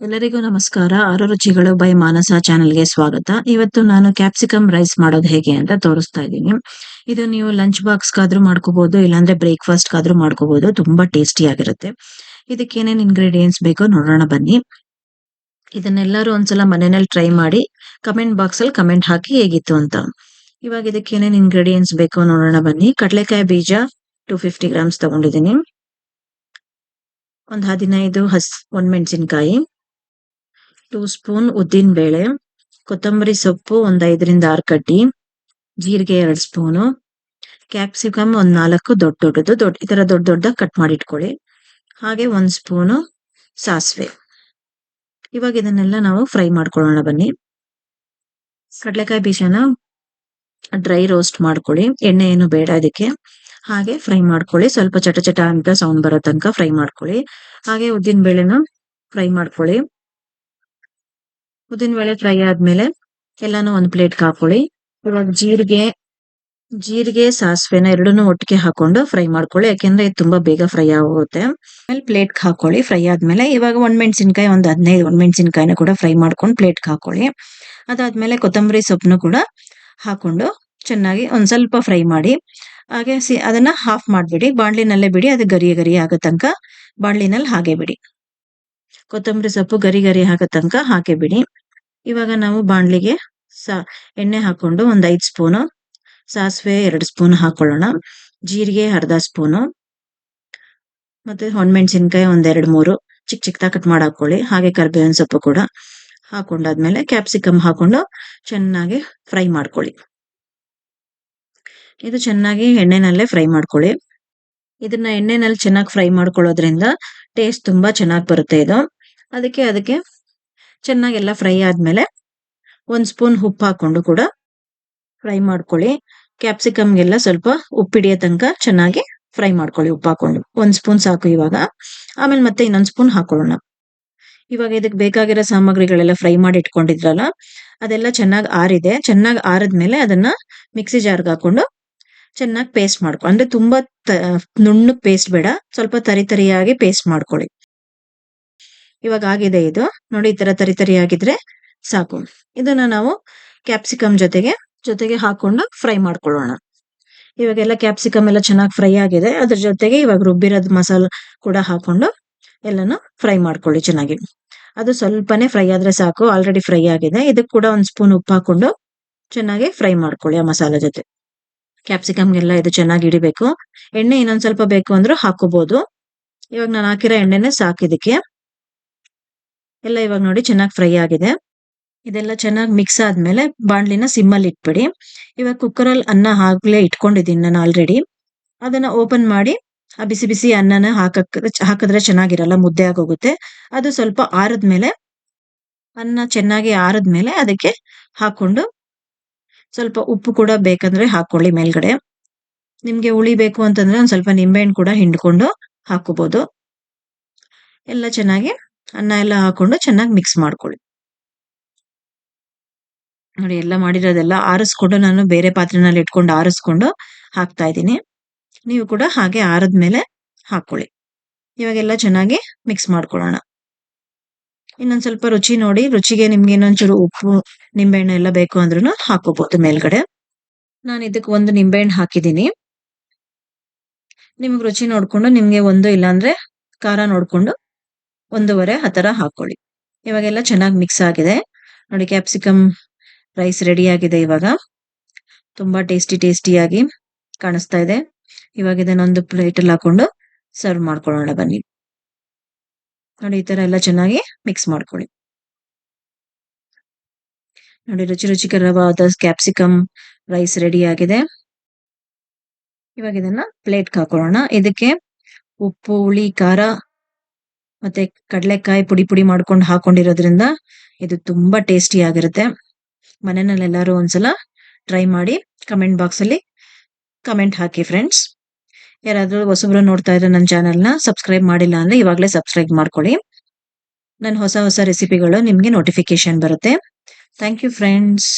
ಎಲ್ಲರಿಗೂ ನಮಸ್ಕಾರ. ಆರು ರುಚಿಗಳು ಬೈ ಮಾನಸ ಚಾನೆಲ್ಗೆ ಸ್ವಾಗತ. ಇವತ್ತು ನಾನು ಕ್ಯಾಪ್ಸಿಕಮ್ ರೈಸ್ ಮಾಡೋದು ಹೇಗೆ ಅಂತ ತೋರಿಸ್ತಾ ಇದ್ದೀನಿ. ಇದು ನೀವು ಲಂಚ್ ಬಾಕ್ಸ್ ಗಾದ್ರೂ ಮಾಡ್ಕೋಬಹುದು ಇಲ್ಲಾಂದ್ರೆ ಬ್ರೇಕ್ಫಾಸ್ಟ್ ಗಾದ್ರೂ ಮಾಡ್ಕೋಬಹುದು ತುಂಬಾ ಟೇಸ್ಟಿ ಆಗಿರುತ್ತೆ. ಇದಕ್ಕೆ ಏನೇನ್ ಇಂಗ್ರೀಡಿಯೆಂಟ್ಸ್ ಬೇಕೋ ನೋಡೋಣ ಬನ್ನಿ. ಇದನ್ನೆಲ್ಲರೂ ಒಂದ್ಸಲ ಮನೆಯಲ್ಲಿ ಟ್ರೈ ಮಾಡಿ, ಕಮೆಂಟ್ ಬಾಕ್ಸ್ ಅಲ್ಲಿ ಕಮೆಂಟ್ ಹಾಕಿ ಹೇಗಿತ್ತು ಅಂತ. ಇವಾಗ ಇದಕ್ಕೆ ಏನೇನ್ ಇಂಗ್ರೀಡಿಯೆಂಟ್ಸ್ ಬೇಕೋ ನೋಡೋಣ ಬನ್ನಿ. ಕಡಲೆಕಾಯಿ ಬೀಜ ಟೂ ಫಿಫ್ಟಿ ಗ್ರಾಮ್ಸ್ ತಗೊಂಡಿದ್ದೀನಿ. ಒಂದ್ ಹದಿನೈದು ಹಸ್ ಒಣಮೆಣಸಿನ್ಕಾಯಿ ಟೂ ಸ್ಪೂನ್ ಉದ್ದಿನ ಬೇಳೆ, ಕೊತ್ತಂಬರಿ ಸೊಪ್ಪು ಒಂದ್ ಐದರಿಂದ ಆರು ಕಡ್ಡಿ ಜೀರಿಗೆ ಎರಡ್ ಸ್ಪೂನು, ಕ್ಯಾಪ್ಸಿಕಮ್ ಒಂದ್ ನಾಲ್ಕು ದೊಡ್ಡ ದೊಡ್ಡದು ದೊಡ್ಡ, ಈ ತರ ದೊಡ್ಡ ದೊಡ್ಡ ಕಟ್ ಮಾಡಿ ಇಟ್ಕೊಳ್ಳಿ ಹಾಗೆ ಒಂದ್ ಸ್ಪೂನು ಸಾಸಿವೆ. ಇವಾಗ ಇದನ್ನೆಲ್ಲ ನಾವು ಫ್ರೈ ಮಾಡ್ಕೊಳ್ಳೋಣ ಬನ್ನಿ. ಕಡಲೆಕಾಯಿ ಬೀಜನ ಡ್ರೈ ರೋಸ್ಟ್ ಮಾಡ್ಕೊಳ್ಳಿ. ಎಣ್ಣೆ ಏನು ಬೇಡ ಇದಕ್ಕೆ. ಹಾಗೆ ಫ್ರೈ ಮಾಡ್ಕೊಳ್ಳಿ. ಸ್ವಲ್ಪ ಚಟ ಚಟ ಅಂತ ಸೌಂಡ್ ಬರೋ ತನಕ ಫ್ರೈ ಮಾಡ್ಕೊಳ್ಳಿ. ಹಾಗೆ ಉದ್ದಿನ ಬೇಳೆನ ಫ್ರೈ ಮಾಡ್ಕೊಳ್ಳಿ. ಉದ್ದಿನ ಬೇಳೆ ಫ್ರೈ ಆದ್ಮೇಲೆ ಎಲ್ಲಾನು ಒಂದ್ ಪ್ಲೇಟ್ ಹಾಕೊಳ್ಳಿ ಇವಾಗ ಜೀರಿಗೆ ಜೀರಿಗೆ, ಸಾಸಿವೆನ ಎರಡನ್ನೂ ಒಟ್ಟಿಗೆ ಹಾಕೊಂಡು ಫ್ರೈ ಮಾಡ್ಕೊಳ್ಳಿ. ಯಾಕೆಂದ್ರೆ ಇದು ತುಂಬಾ ಬೇಗ ಫ್ರೈ ಆಗುತ್ತೆ. ಆಮೇಲೆ ಪ್ಲೇಟ್ ಹಾಕೊಳ್ಳಿ ಫ್ರೈ ಆದ್ಮೇಲೆ ಇವಾಗ ಒಣಮೆಣಸಿನ್ಕಾಯಿ ಒಂದ್ ಹದಿನೈದು ಒಣಮೆಣಸಿನ್ಕಾಯಿನ ಕೂಡ ಫ್ರೈ ಮಾಡ್ಕೊಂಡು ಪ್ಲೇಟ್ ಹಾಕೊಳ್ಳಿ ಅದಾದ್ಮೇಲೆ ಕೊತ್ತಂಬರಿ ಸೊಪ್ಪನ್ನು ಕೂಡ ಹಾಕೊಂಡು ಚೆನ್ನಾಗಿ ಒಂದ್ ಸ್ವಲ್ಪ ಫ್ರೈ ಮಾಡಿ. ಹಾಗೆ ಸಿ ಅದನ್ನ ಹಾಫ್ ಮಾಡ್ಬಿಡಿ. ಬಾಣ್ಲಿನಲ್ಲೇ ಬಿಡಿ. ಅದು ಗರಿ ಗರಿ ಆಗೋ ತನಕ ಬಾಣ್ಲಿನಲ್ಲಿ ಹಾಗೆ ಬಿಡಿ. ಕೊತ್ತಂಬರಿ ಸೊಪ್ಪು ಗರಿ ಗರಿ ಆಗೋ ತನಕ ಹಾಕಿ ಬಿಡಿ. ಇವಾಗ ನಾವು ಬಾಣ್ಲಿಗೆ ಸಾ, ಎಣ್ಣೆ ಹಾಕೊಂಡು ಒಂದ್ ಐದ್ ಸ್ಪೂನು, ಸಾಸಿವೆ ಎರಡು ಸ್ಪೂನ್ ಹಾಕೊಳ್ಳೋಣ. ಜೀರಿಗೆ ಅರ್ಧ ಸ್ಪೂನು, ಮತ್ತೆ ಹೊಣ್ಮೆಣಸಿನ್ಕಾಯಿ ಒಂದ್ ಎರಡ್ ಮೂರು ಚಿಕ್ಕ ಚಿಕ್ಕದಾಗಿ ಕಟ್ ಮಾಡಿ ಹಾಕೊಳ್ಳಿ. ಹಾಗೆ ಕರ್ಬೇವಿನ ಸೊಪ್ಪು ಕೂಡ ಹಾಕೊಂಡಾದ್ಮೇಲೆ ಕ್ಯಾಪ್ಸಿಕಮ್ ಹಾಕೊಂಡು ಚೆನ್ನಾಗಿ ಫ್ರೈ ಮಾಡ್ಕೊಳ್ಳಿ. ಇದು ಚೆನ್ನಾಗಿ ಎಣ್ಣೆನಲ್ಲೇ ಫ್ರೈ ಮಾಡ್ಕೊಳ್ಳಿ. ಇದನ್ನ ಎಣ್ಣೆನಲ್ಲಿ ಚೆನ್ನಾಗಿ ಫ್ರೈ ಮಾಡ್ಕೊಳ್ಳೋದ್ರಿಂದ ಟೇಸ್ಟ್ ತುಂಬಾ ಚೆನ್ನಾಗಿ ಬರುತ್ತೆ ಇದು. ಅದಕ್ಕೆ ಅದಕ್ಕೆ ಚೆನ್ನಾಗಿ ಎಲ್ಲ ಫ್ರೈ ಆದ್ಮೇಲೆ ಒಂದ್ ಸ್ಪೂನ್ ಉಪ್ಪು ಹಾಕೊಂಡು ಕೂಡ ಫ್ರೈ ಮಾಡ್ಕೊಳ್ಳಿ. ಕ್ಯಾಪ್ಸಿಕಮ್ಗೆಲ್ಲ ಸ್ವಲ್ಪ ಉಪ್ಪಿಡಿಯೋ ತನಕ ಚೆನ್ನಾಗಿ ಫ್ರೈ ಮಾಡ್ಕೊಳ್ಳಿ ಉಪ್ಪು ಹಾಕೊಂಡು ಒಂದ್ ಸ್ಪೂನ್ ಸಾಕು ಇವಾಗ. ಆಮೇಲೆ ಮತ್ತೆ ಇನ್ನೊಂದ್ ಸ್ಪೂನ್ ಹಾಕೊಳ್ಳೋಣ. ಇವಾಗ ಇದಕ್ಕೆ ಬೇಕಾಗಿರೋ ಸಾಮಗ್ರಿಗಳೆಲ್ಲ ಫ್ರೈ ಮಾಡಿ ಇಟ್ಕೊಂಡಿದ್ರಲ್ಲ, ಅದೆಲ್ಲ ಚೆನ್ನಾಗಿ ಆರಿದೆ. ಚೆನ್ನಾಗಿ ಆರಿದ್ಮೇಲೆ ಅದನ್ನ ಮಿಕ್ಸಿ ಜಾರ್ಗೆ ಹಾಕೊಂಡು ಚೆನ್ನಾಗಿ ಪೇಸ್ಟ್ ಮಾಡ್ಕೊ, ಅಂದ್ರೆ ತುಂಬಾ ನುಣ್ಣಗ್ ಪೇಸ್ಟ್ ಬೇಡ. ಸ್ವಲ್ಪ ತರಿ ತರಿಯಾಗಿ ಪೇಸ್ಟ್ ಮಾಡ್ಕೊಳ್ಳಿ. ಇವಾಗ ಆಗಿದೆ ಇದು. ನೋಡಿ, ಈ ತರ ತರಿ ತರಿ ಆಗಿದ್ರೆ ಸಾಕು. ಇದನ್ನ ನಾವು ಕ್ಯಾಪ್ಸಿಕಮ್ ಜೊತೆಗೆ ಜೊತೆಗೆ ಹಾಕೊಂಡು ಫ್ರೈ ಮಾಡ್ಕೊಳ್ಳೋಣ. ಇವಾಗೆಲ್ಲ ಕ್ಯಾಪ್ಸಿಕಮ್ ಎಲ್ಲ ಚೆನ್ನಾಗಿ ಫ್ರೈ ಆಗಿದೆ. ಅದ್ರ ಜೊತೆಗೆ ಇವಾಗ ರುಬ್ಬಿರೋದ್ ಮಸಾಲ ಕೂಡ ಹಾಕೊಂಡು ಎಲ್ಲಾನು ಫ್ರೈ ಮಾಡ್ಕೊಳ್ಳಿ ಚೆನ್ನಾಗಿ. ಅದು ಸ್ವಲ್ಪನೇ ಫ್ರೈ ಆದ್ರೆ ಸಾಕು. ಆಲ್ರೆಡಿ ಫ್ರೈ ಆಗಿದೆ. ಇದಕ್ ಕೂಡ ಒಂದ್ ಸ್ಪೂನ್ ಉಪ್ಪು ಹಾಕೊಂಡು ಚೆನ್ನಾಗಿ ಫ್ರೈ ಮಾಡ್ಕೊಳ್ಳಿ ಆ ಮಸಾಲ ಜೊತೆ. ಕ್ಯಾಪ್ಸಿಕಮ್ಗೆಲ್ಲ ಇದು ಚೆನ್ನಾಗಿ ಹಿಡಿಬೇಕು. ಎಣ್ಣೆ ಇನ್ನೊಂದ್ ಸ್ವಲ್ಪ ಬೇಕು ಅಂದ್ರೂ ಹಾಕೋಬಹುದು ಇವಾಗ ನಾನು ಹಾಕಿರೋ ಎಣ್ಣೆನೆ ಸಾಕಿದಕ್ಕೆ ಎಲ್ಲ ಇವಾಗ ನೋಡಿ ಚೆನ್ನಾಗಿ ಫ್ರೈ ಆಗಿದೆ. ಇದೆಲ್ಲ ಚೆನ್ನಾಗಿ ಮಿಕ್ಸ್ ಆದ್ಮೇಲೆ ಬಾಣ್ಲಿನ ಸಿಮ್ಮಲ್ಲಿ ಇಟ್ಬಿಡಿ. ಇವಾಗ ಕುಕ್ಕರ್ ಅಲ್ಲಿ ಅನ್ನ ಆಗ್ಲೇ ಇಟ್ಕೊಂಡಿದ್ದೀನಿ ನಾನು ಆಲ್ರೆಡಿ. ಅದನ್ನ ಓಪನ್ ಮಾಡಿ ಆ ಬಿಸಿ ಬಿಸಿ ಅನ್ನನ ಹಾಕಕ್, ಹಾಕಿದ್ರೆ ಚೆನ್ನಾಗಿರಲ್ಲ, ಮುದ್ದೆ ಆಗೋಗುತ್ತೆ. ಅದು ಸ್ವಲ್ಪ ಆರದ್ಮೇಲೆ ಅನ್ನ ಚೆನ್ನಾಗಿ ಆರದ್ಮೇಲೆ ಅದಕ್ಕೆ ಹಾಕೊಂಡು ಸ್ವಲ್ಪ ಉಪ್ಪು ಕೂಡ ಬೇಕಂದ್ರೆ ಹಾಕೊಳ್ಳಿ ಮೇಲ್ಗಡೆ. ನಿಮ್ಗೆ ಉಳಿಬೇಕು ಬೇಕು ಅಂತಂದ್ರೆ ಒಂದ್ ಸ್ವಲ್ಪ ನಿಂಬೆಹಣ್ಣು ಕೂಡ ಹಿಂಡ್ಕೊಂಡು ಹಾಕೋಬಹುದು ಎಲ್ಲ ಚೆನ್ನಾಗಿ ಅನ್ನ ಎಲ್ಲ ಹಾಕೊಂಡು ಚೆನ್ನಾಗಿ ಮಿಕ್ಸ್ ಮಾಡ್ಕೊಳ್ಳಿ. ನೋಡಿ ಎಲ್ಲ ಮಾಡಿರೋದೆಲ್ಲ ಆರಿಸ್ಕೊಂಡು ನಾನು ಬೇರೆ ಪಾತ್ರೆನಲ್ಲಿ ಇಟ್ಕೊಂಡು ಆರಿಸ್ಕೊಂಡು ಹಾಕ್ತಾ ಇದ್ದೀನಿ. ನೀವು ಕೂಡ ಹಾಗೆ ಆರದ್ಮೇಲೆ ಹಾಕೊಳ್ಳಿ ಇವಾಗೆಲ್ಲ ಚೆನ್ನಾಗಿ ಮಿಕ್ಸ್ ಮಾಡ್ಕೊಳ್ಳೋಣ. ಇನ್ನೊಂದ್ ಸ್ವಲ್ಪ ರುಚಿ ನೋಡಿ, ರುಚಿಗೆ ನಿಮ್ಗೆ ಇನ್ನೊಂಚೂರು ಉಪ್ಪು, ನಿಂಬೆಹಣ್ಣು ಎಲ್ಲ ಬೇಕು ಅಂದ್ರೂ ಹಾಕೋಬಹುದು ಮೇಲ್ಗಡೆ. ನಾನು ಇದಕ್ಕೆ ಒಂದು ನಿಂಬೆಹಣ್ಣು ಹಾಕಿದ್ದೀನಿ. ನಿಮ್ಗೆ ರುಚಿ ನೋಡ್ಕೊಂಡು, ನಿಮ್ಗೆ ಒಂದು ಇಲ್ಲಾಂದ್ರೆ ಖಾರ ನೋಡ್ಕೊಂಡು ಒಂದೂವರೆ ಆ ತರ ಹಾಕೊಳ್ಳಿ. ಇವಾಗೆಲ್ಲ ಚೆನ್ನಾಗಿ ಮಿಕ್ಸ್ ಆಗಿದೆ. ನೋಡಿ ಕ್ಯಾಪ್ಸಿಕಮ್ ರೈಸ್ ರೆಡಿ ಆಗಿದೆ ಇವಾಗ. ತುಂಬಾ ಟೇಸ್ಟಿ ಟೇಸ್ಟಿಯಾಗಿ ಕಾಣಿಸ್ತಾ ಇದೆ. ಇವಾಗ ಇದನ್ನೊಂದು ಪ್ಲೇಟ್ ಅಲ್ಲಿ ಹಾಕೊಂಡು ಸರ್ವ್ ಮಾಡ್ಕೊಳ್ಳೋಣ ಬನ್ನಿ. ನೋಡಿ ಈ ತರ ಎಲ್ಲ ಚೆನ್ನಾಗಿ ಮಿಕ್ಸ್ ಮಾಡ್ಕೊಳ್ಳಿ. ನೋಡಿ ರುಚಿ ರುಚಿಕರವಾದ ಕ್ಯಾಪ್ಸಿಕಮ್ ರೈಸ್ ರೆಡಿ ಆಗಿದೆ. ಇವಾಗ ಇದನ್ನ ಪ್ಲೇಟ್ ಹಾಕೊಳ್ಳೋಣ. ಇದಕ್ಕೆ ಉಪ್ಪು, ಹುಳಿ, ಖಾರ ಮತ್ತೆ ಕಡಲೆಕಾಯಿ ಪುಡಿ ಪುಡಿ ಮಾಡ್ಕೊಂಡು ಹಾಕೊಂಡಿರೋದ್ರಿಂದ ಇದು ತುಂಬಾ ಟೇಸ್ಟಿ ಆಗಿರುತ್ತೆ. ಮನೆಯಲ್ಲಿ ಎಲ್ಲರೂ ಒಂದ್ಸಲ ಟ್ರೈ ಮಾಡಿ ಕಮೆಂಟ್ ಬಾಕ್ಸ್ ಅಲ್ಲಿ ಕಮೆಂಟ್ ಹಾಕಿ ಫ್ರೆಂಡ್ಸ್ ಯಾರಾದ್ರೂ ಹೊಸಬ್ರು ನೋಡ್ತಾ ಇದ್ರೆ ನನ್ನ ಚಾನೆಲ್ನ ಸಬ್ಸ್ಕ್ರೈಬ್ ಮಾಡಿಲ್ಲ ಅಂದ್ರೆ ಇವಾಗಲೇ ಸಬ್ಸ್ಕ್ರೈಬ್ ಮಾಡ್ಕೊಳ್ಳಿ. ನನ್ನ ಹೊಸ ಹೊಸ ರೆಸಿಪಿಗಳು ನಿಮ್ಗೆ ನೋಟಿಫಿಕೇಶನ್ ಬರುತ್ತೆ. Thank you friends